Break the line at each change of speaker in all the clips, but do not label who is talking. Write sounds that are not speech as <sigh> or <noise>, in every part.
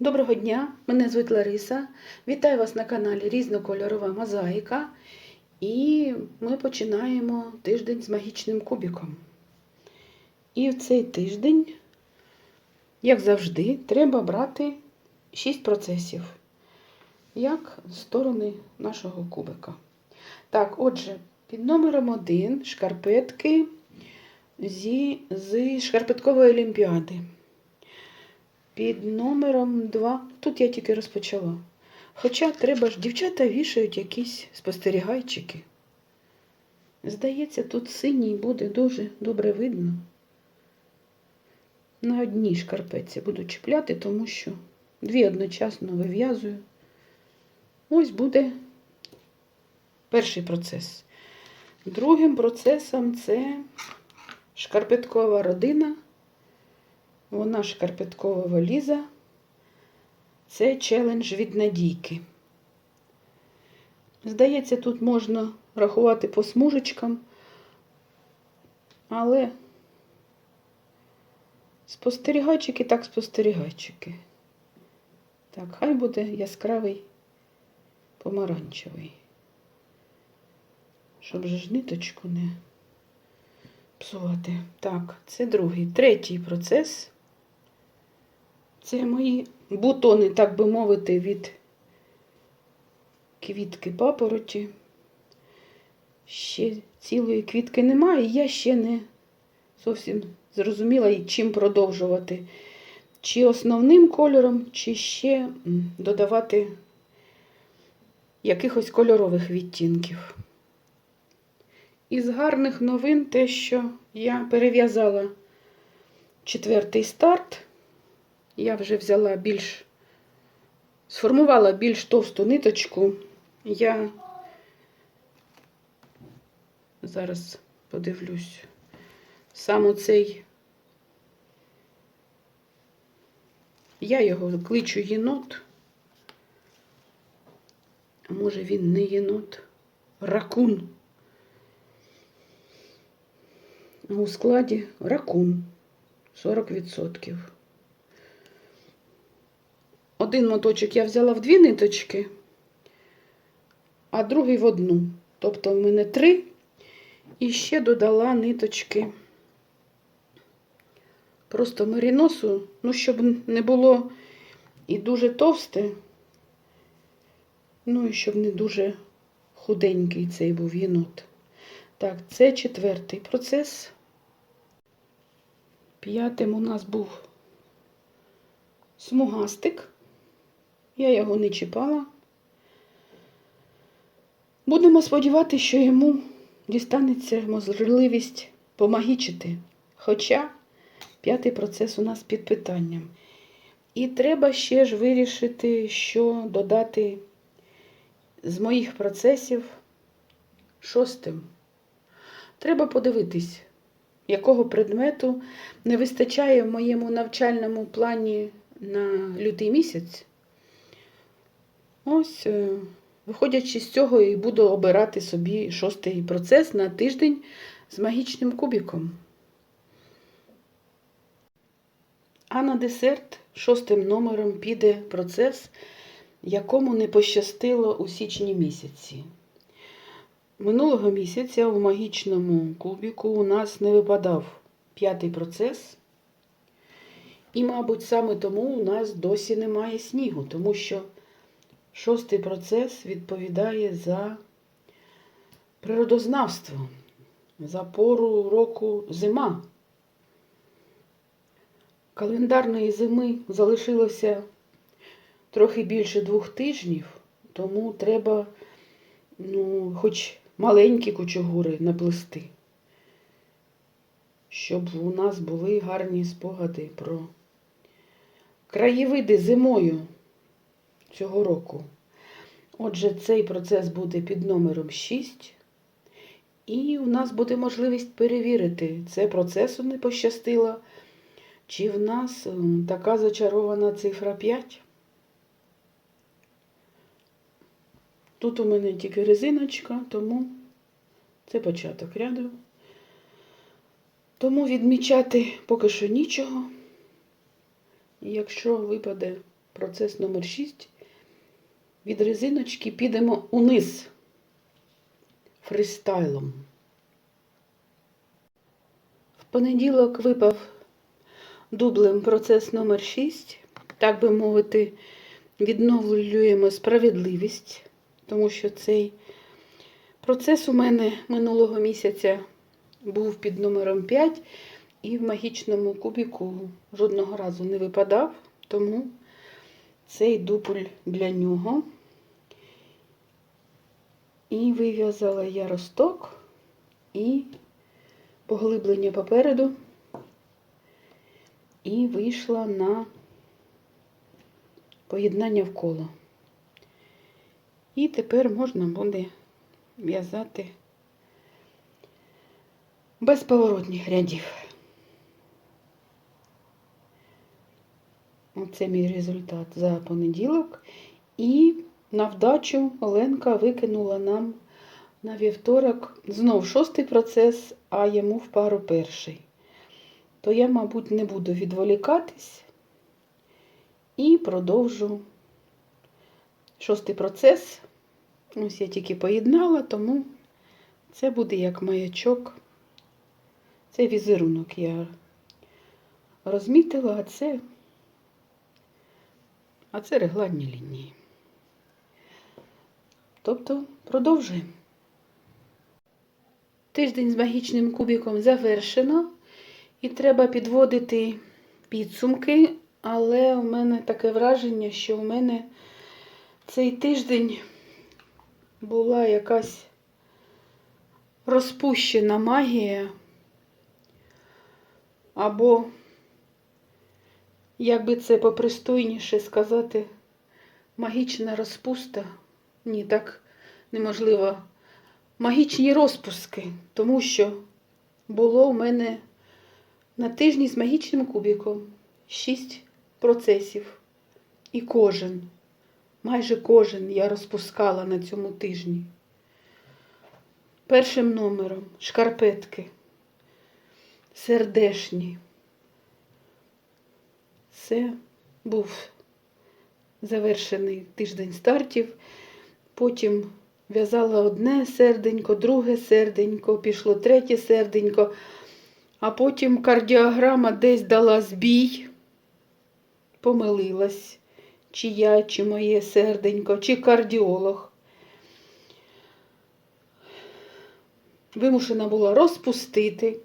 Доброго дня, мене звуть Лариса. Вітаю вас на каналі Різнокольорова Мозаїка. І ми починаємо тиждень з магічним кубиком. І в цей тиждень, як завжди, треба брати 6 процесів, як сторони нашого кубика. Так, отже, під номером 1 шкарпетки зі, з шкарпеткової олімпіади. Під номером 2. Тут я тільки розпочала. Хоча треба ж, дівчата вішають якісь спостерігайчики. Здається, тут синій буде дуже добре видно. На одній шкарпетці буду чіпляти, тому що дві одночасно вив'язую. Ось буде перший процес. Другим процесом це шкарпеткова родина. Вона шкарпеткова валіза. Це челендж від надійки. Здається, тут можна рахувати по смужечкам, але спостерігайчики так спостерігайчики. Так, хай буде яскравий помаранчевий. Щоб же ж ниточку не псувати. Так, це другий. Третій процес. Це мої бутони, так би мовити, від квітки папороті. Ще цілої квітки немає, і я ще не зовсім зрозуміла, чим продовжувати. Чи основним кольором, чи ще додавати якихось кольорових відтінків. Із гарних новин те, що я перев'язала четвертий старт. Я вже взяла більш, сформувала більш товсту ниточку. Я зараз подивлюсь, сам оцей, я його кличу єнот. А може він не єнот, ракун. У складі ракун 40%. Один моточок я взяла в дві ниточки, а другий в одну. Тобто в мене три. І ще додала ниточки просто меріносу, ну, щоб не було і дуже товсте, ну і щоб не дуже худенький цей був єнот. Так, це четвертий процес. П'ятим у нас був смугастик. Я його не чіпала. Будемо сподіватися, що йому дістанеться можливість помагічити. Хоча п'ятий процес у нас під питанням. І треба ще ж вирішити, що додати з моїх процесів шостим. Треба подивитись, якого предмету не вистачає в моєму навчальному плані на лютий місяць. Ось, е, виходячи з цього, і буду обирати собі шостий процес на тиждень з магічним кубіком. А на десерт шостим номером піде процес, якому не пощастило у січні місяці. Минулого місяця в магічному кубіку у нас не випадав п'ятий процес. І, мабуть, саме тому у нас досі немає снігу, тому що шостий процес відповідає за природознавство, за пору року зима. Календарної зими залишилося трохи більше двох тижнів, тому треба, ну, хоч маленькі кучугури наплести, щоб у нас були гарні спогади про краєвиди зимою цього року. Отже, цей процес буде під номером 6. І у нас буде можливість перевірити, це процесу не пощастило, чи в нас ем, така зачарована цифра 5. Тут у мене тільки резиночка, тому це початок ряду. Тому відмічати поки що нічого. І якщо випаде процес номер 6. Від резиночки підемо униз фристайлом. В понеділок випав дублем процес номер 6. Так би мовити, відновлюємо справедливість, тому що цей процес у мене минулого місяця був під номером 5 і в магічному кубіку жодного разу не випадав, тому цей дубль для нього. І вив'язала я росток і поглиблення попереду, і вийшла на поєднання в коло. І тепер можна буде в'язати без поворотних рядів. Оце мій результат за понеділок. І на вдачу Оленка викинула нам на вівторок знов шостий процес, а йому в пару перший. То я, мабуть, не буду відволікатись і продовжу шостий процес. Ось я тільки поєднала, тому це буде як маячок. Це візерунок я розмітила, а це, а це регланні лінії. Тобто продовжуємо. Тиждень з магічним кубіком завершено. І треба підводити підсумки, але у мене таке враження, що у мене цей тиждень була якась розпущена магія, або, як би це попристойніше сказати, магічна розпуста. Ні, так неможливо. Магічні розпуски, тому що було у мене на тижні з магічним кубіком шість процесів. І кожен, майже кожен я розпускала на цьому тижні. Першим номером шкарпетки, сердешні. Це був завершений тиждень стартів. Потім в'язала одне серденько, друге серденько, пішло третє серденько, а потім кардіограма десь дала збій, помилилась, чи я, чи моє серденько, чи кардіолог. Вимушена була розпустити,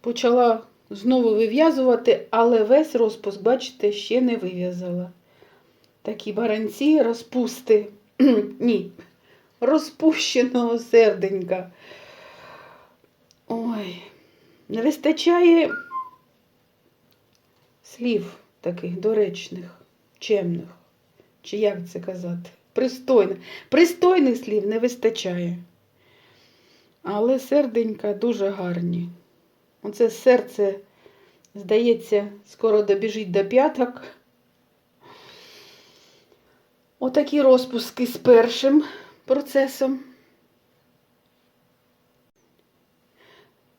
почала знову вив'язувати, але весь розпуск, бачите, ще не вив'язала. Такі баранці розпусти. <clears throat> Ні, розпущеного серденька. Ой, не вистачає слів таких доречних, чемних. Чи як це казати? Пристойних. Пристойних слів не вистачає. Але серденька дуже гарні. Оце серце, здається, скоро добіжить до п'яток. Отакі розпуски з першим процесом.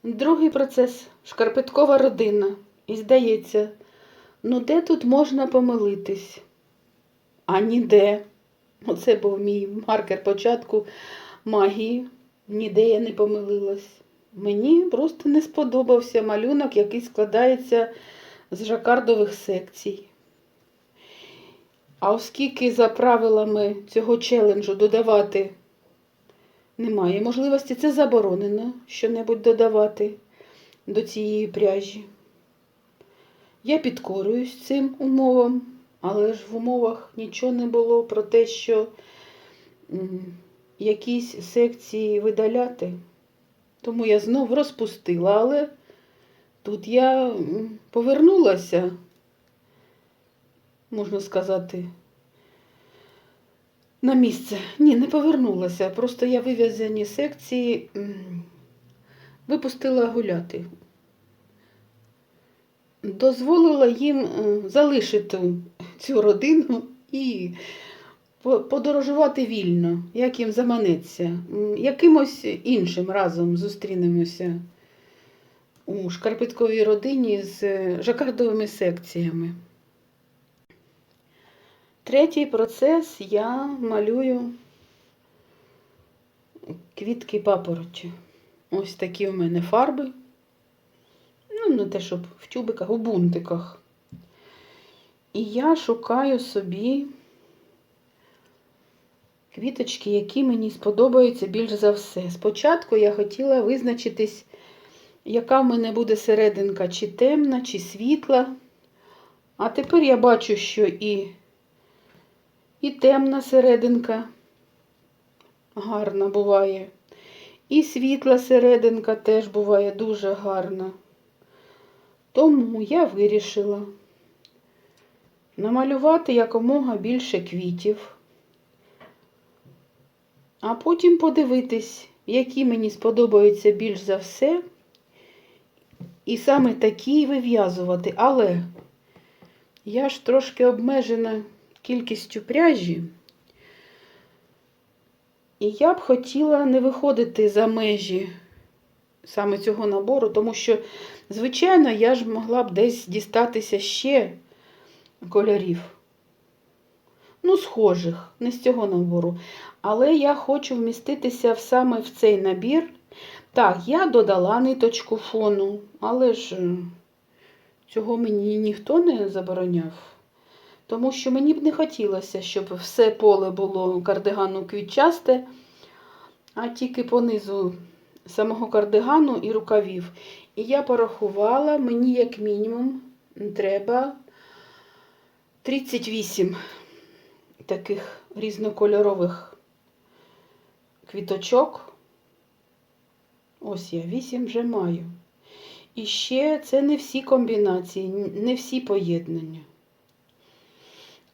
Другий процес шкарпеткова родина. І здається, ну де тут можна помилитись? А ніде. Оце був мій маркер початку магії. Ніде я не помилилась. Мені просто не сподобався малюнок, який складається з жакардових секцій. А оскільки за правилами цього челенджу додавати немає можливості, це заборонено що-небудь додавати до цієї пряжі. Я підкорююсь цим умовам, але ж в умовах нічого не було про те, що якісь секції видаляти. Тому я знов розпустила, але тут я повернулася можна сказати, на місце. Ні, не повернулася. Просто я вив'язані секції випустила гуляти. Дозволила їм е, залишити цю родину і подорожувати вільно, як їм заманеться. Якимось іншим разом зустрінемося у шкарпетковій родині з е, жакардовими секціями. Третій процес я малюю квітки папороті. Ось такі у мене фарби. Ну, не те, щоб в тюбиках, у бунтиках. І я шукаю собі квіточки, які мені сподобаються більш за все. Спочатку я хотіла визначитись, яка в мене буде серединка, чи темна, чи світла. А тепер я бачу, що і, і темна серединка гарна буває. І світла серединка теж буває дуже гарна. Тому я вирішила намалювати якомога більше квітів, а потім подивитись, які мені сподобаються більш за все, і саме такі вив'язувати. Але я ж трошки обмежена кількістю пряжі. І я б хотіла не виходити за межі саме цього набору, тому що, звичайно, я ж могла б десь дістатися ще кольорів. Ну, схожих, не з цього набору. Але я хочу вміститися саме в цей набір. Так, я додала ниточку фону, але ж цього мені ніхто не забороняв. Тому що мені б не хотілося, щоб все поле було кардигану квітчасте, а тільки понизу самого кардигану і рукавів. І я порахувала, мені як мінімум треба 38 таких різнокольорових квіточок. Ось я 8 вже маю. І ще це не всі комбінації, не всі поєднання.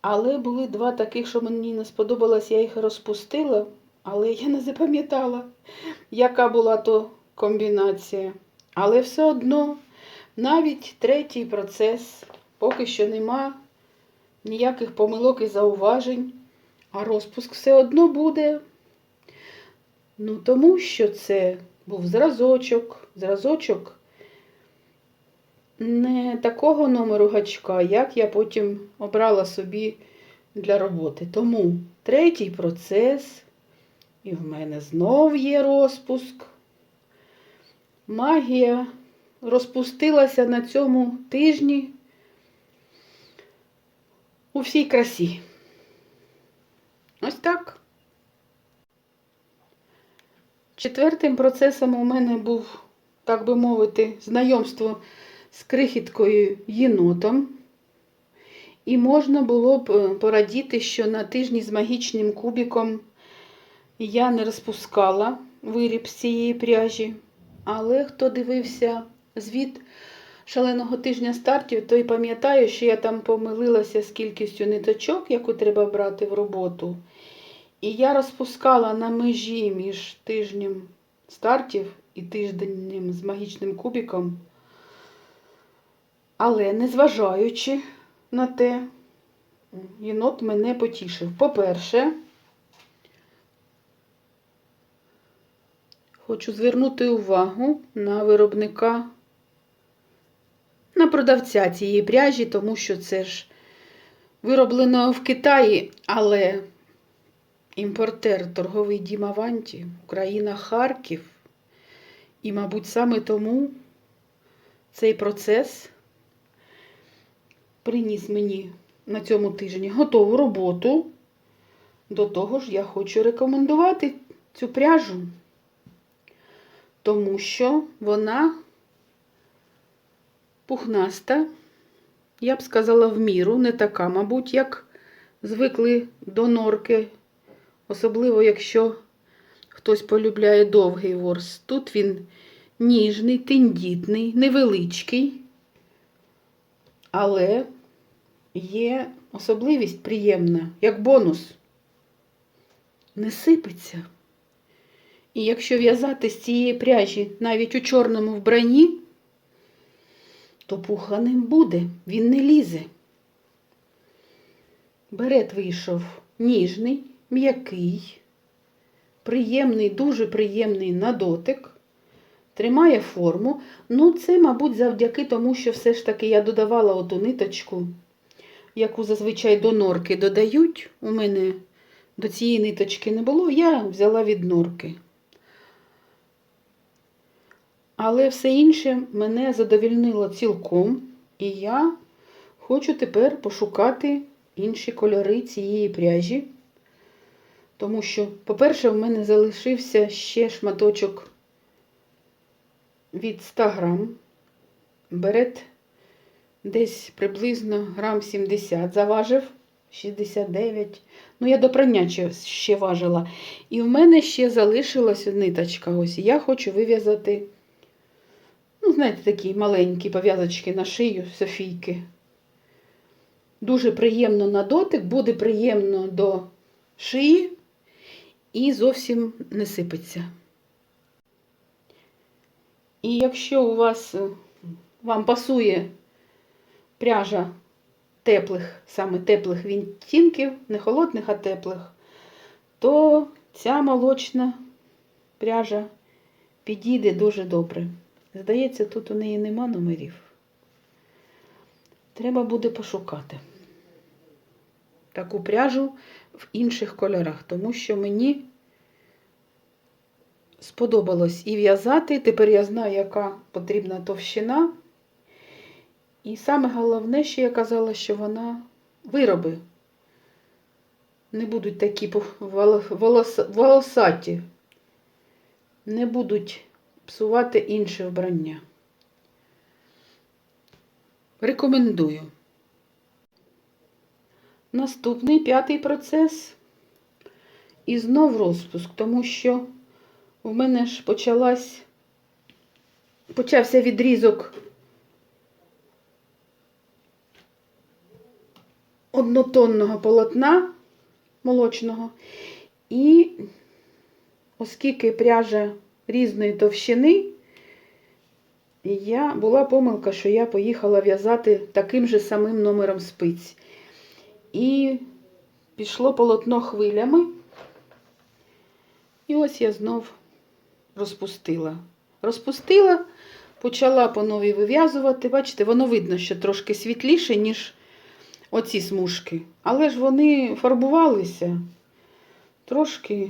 Але були два таких, що мені не сподобалось, я їх розпустила, але я не запам'ятала, яка була то комбінація. Але все одно, навіть третій процес, поки що нема ніяких помилок і зауважень, а розпуск все одно буде. Ну, тому що це був зразочок, зразочок не такого номеру гачка, як я потім обрала собі для роботи. Тому третій процес, і в мене знов є розпуск. Магія розпустилася на цьому тижні у всій красі. Ось так. Четвертим процесом у мене був, так би мовити, знайомство з крихіткою єнотом. І можна було б е, порадіти, що на тижні з магічним кубіком я не розпускала виріб з цієї пряжі. Але хто дивився звіт шаленого тижня стартів, той пам'ятає, що я там помилилася з кількістю ниточок, яку треба брати в роботу. І я розпускала на межі між тижнем стартів і тиждень з магічним кубіком. Але незважаючи на те, єнот мене потішив. По-перше, хочу звернути увагу на виробника, на продавця цієї пряжі, тому що це ж вироблено в Китаї, але імпортер торговий дім Аванті, Україна Харків. І, мабуть, саме тому цей процес приніс мені на цьому тижні готову роботу. До того ж, я хочу рекомендувати цю пряжу, тому що вона пухнаста, я б сказала, в міру, не така, мабуть, як звикли до норки, особливо, якщо хтось полюбляє довгий ворс. Тут він ніжний, тендітний, невеличкий, але є особливість приємна, як бонус. Не сипеться. І якщо в'язати з цієї пряжі навіть у чорному вбранні, то пуха ним буде, він не лізе. Берет вийшов ніжний, м'який, приємний, дуже приємний на дотик, тримає форму. Ну, це, мабуть, завдяки тому, що все ж таки я додавала оту ниточку яку зазвичай до норки додають. У мене до цієї ниточки не було, я взяла від норки. Але все інше мене задовільнило цілком, і я хочу тепер пошукати інші кольори цієї пряжі. Тому що, по-перше, в мене залишився ще шматочок від 100 грам. Берет десь приблизно грам 70 заважив, 69. Ну, я до прання ще- важила. І в мене ще залишилась ниточка. Ось. Я хочу вив'язати, ну, знаєте, такі маленькі пов'язочки на шию Софійки. Дуже приємно на дотик, буде приємно до шиї і зовсім не сипеться. І якщо у вас е, вам пасує пряжа теплих, саме теплих відтінків, не холодних, а теплих, то ця молочна пряжа підійде дуже добре. Здається, тут у неї нема номерів. Треба буде пошукати таку пряжу в інших кольорах, тому що мені сподобалось і в'язати. Тепер я знаю, яка потрібна товщина. І саме головне, що я казала, що вона вироби не будуть такі волос- волос- волосаті, не будуть псувати інше вбрання. Рекомендую. Наступний п'ятий процес. І знов розпуск, тому що в мене ж почалась, почався відрізок однотонного полотна молочного. І оскільки пряжа різної товщини, я була помилка, що я поїхала в'язати таким же самим номером спиць. І пішло полотно хвилями. І ось я знов розпустила. Розпустила, почала по новій вив'язувати. Бачите, воно видно, що трошки світліше, ніж оці смужки. Але ж вони фарбувалися. Трошки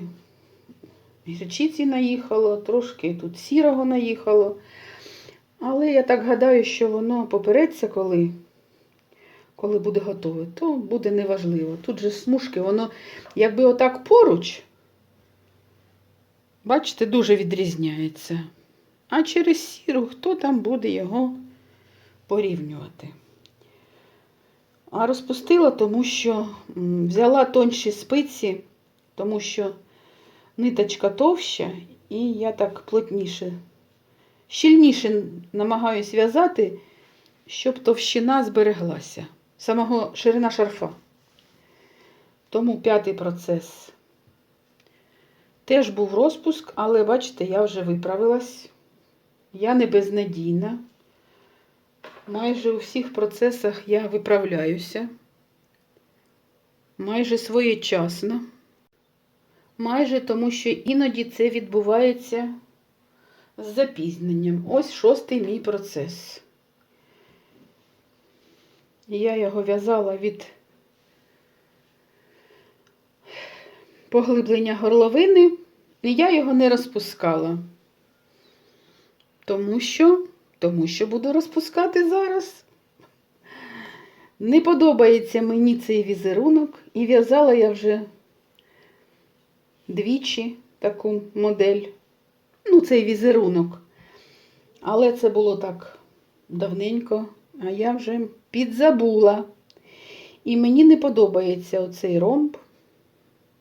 гірчиці наїхало, трошки тут сірого наїхало. Але я так гадаю, що воно попереться, коли, коли буде готове, то буде неважливо. Тут же смужки, воно, якби отак поруч, бачите, дуже відрізняється. А через сіру хто там буде його порівнювати? А розпустила, тому що взяла тонші спиці, тому що ниточка товща, і я так плотніше, щільніше намагаюсь в'язати, щоб товщина збереглася. Самого ширина шарфа. Тому п'ятий процес. Теж був розпуск, але бачите, я вже виправилась. Я не безнадійна. Майже у всіх процесах я виправляюся. Майже своєчасно. Майже тому, що іноді це відбувається з запізненням. Ось шостий мій процес. Я його в'язала від поглиблення горловини, і я його не розпускала. Тому що, тому що буду розпускати зараз. Не подобається мені цей візерунок, і в'язала я вже двічі таку модель. Ну, цей візерунок. Але це було так давненько, а я вже підзабула. І мені не подобається оцей ромб,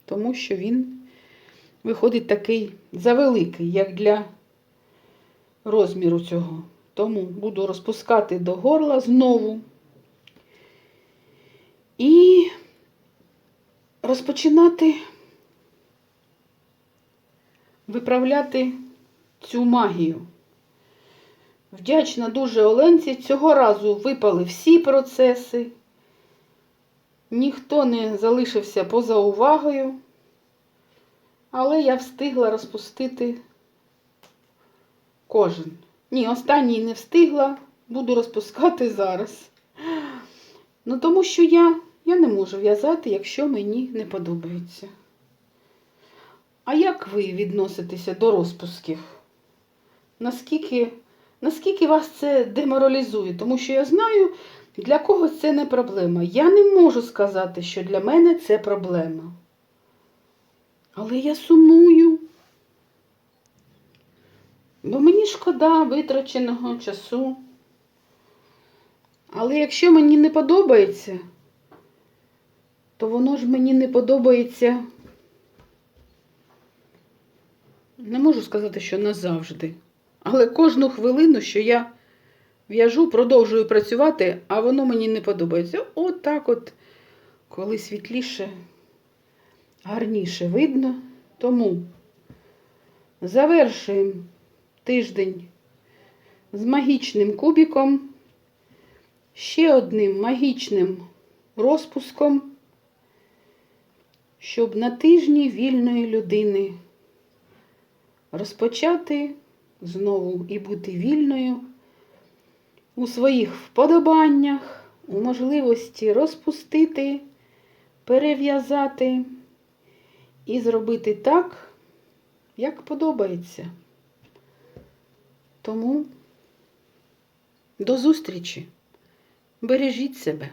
тому що він виходить такий завеликий, як для розміру цього. Тому буду розпускати до горла знову. І розпочинати виправляти цю магію. Вдячна дуже Оленці. Цього разу випали всі процеси. Ніхто не залишився поза увагою. Але я встигла розпустити кожен. Ні, останній не встигла, буду розпускати зараз. Ну, тому що я, я не можу в'язати, якщо мені не подобається. А як ви відноситеся до розпусків? Наскільки, наскільки вас це деморалізує? Тому що я знаю, для когось це не проблема. Я не можу сказати, що для мене це проблема. Але я сумую. Бо мені шкода витраченого часу. Але якщо мені не подобається, то воно ж мені не подобається. Не можу сказати, що назавжди. Але кожну хвилину, що я в'яжу, продовжую працювати, а воно мені не подобається. От так от, коли світліше, гарніше видно. Тому завершуємо тиждень з магічним кубиком, ще одним магічним розпуском, щоб на тижні вільної людини розпочати знову і бути вільною у своїх вподобаннях, у можливості розпустити, перев'язати і зробити так, як подобається. Тому до зустрічі. Бережіть себе.